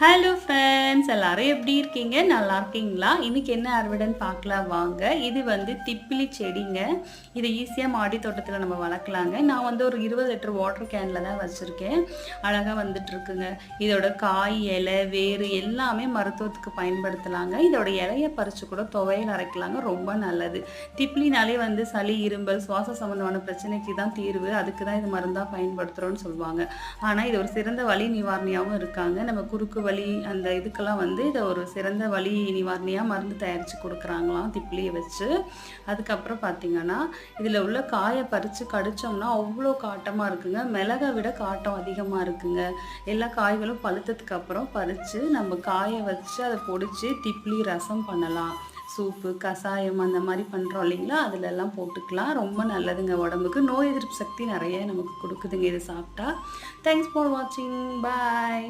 Hello, friends. Friends எல்லாரும் எப்படி இருக்கீங்க? நல்லா இருக்கீங்களா? இன்னைக்கு என்ன அறுவடைன்னு பார்க்கலாம்? வாங்க. இது வந்து திப்பிலி செடிங்க. இது ஈஸியாக மாடி தோட்டத்தில் நம்ம வளர்க்கலாங்க. நான் வந்து ஒரு இருபது லிட்டர் வாட்டர் கேனில் தான் வச்சுருக்கேன். அழகாக வந்துட்டு இருக்குங்க. இதோட காய் இலை வேறு எல்லாமே மருத்துவத்துக்கு பயன்படுத்தலாங்க. இதோட இலையை பறித்து கூட துவையில் அரைக்கலாங்க. ரொம்ப நல்லது. திப்பிலினாலே வந்து சளி இரும்பல் சுவாச சம்பந்தமான பிரச்சனைக்கு தான் தீர்வு. அதுக்கு தான் இது மருந்தாக பயன்படுத்துகிறோன்னு சொல்லுவாங்க. ஆனால் இது ஒரு சிறந்த வலி நிவாரணியாகவும் இருக்காங்க. நம்ம குறுக்கு வலி அந்த இதுக்கு இதுக்கெல்லாம் வந்து இதை ஒரு சிறந்த வலி நிவாரணியாக மருந்து தயாரித்து கொடுக்குறாங்களாம் திப்பிலியை வச்சு. அதுக்கப்புறம் பார்த்தீங்கன்னா இதில் உள்ள காயை பறித்து கடிச்சோம்னா அவ்வளோ காட்டமாக இருக்குங்க. மிளகை விட காட்டம் அதிகமாக இருக்குங்க. எல்லா காய்களும் பழுத்ததுக்கு அப்புறம் பறித்து நம்ம காயை வச்சு அதை பொடிச்சு திப்பிலி ரசம் பண்ணலாம். சூப்பு கஷாயம் அந்த மாதிரி பண்ணுறோம் இல்லைங்களா? அதுல எல்லாம் போட்டுக்கலாம். ரொம்ப நல்லதுங்க உடம்புக்கு. நோய் எதிர்ப்பு சக்தி நிறைய நமக்கு கொடுக்குதுங்க இது சாப்பிட்டா. தேங்க்ஸ் ஃபார் வாட்சிங் பாய்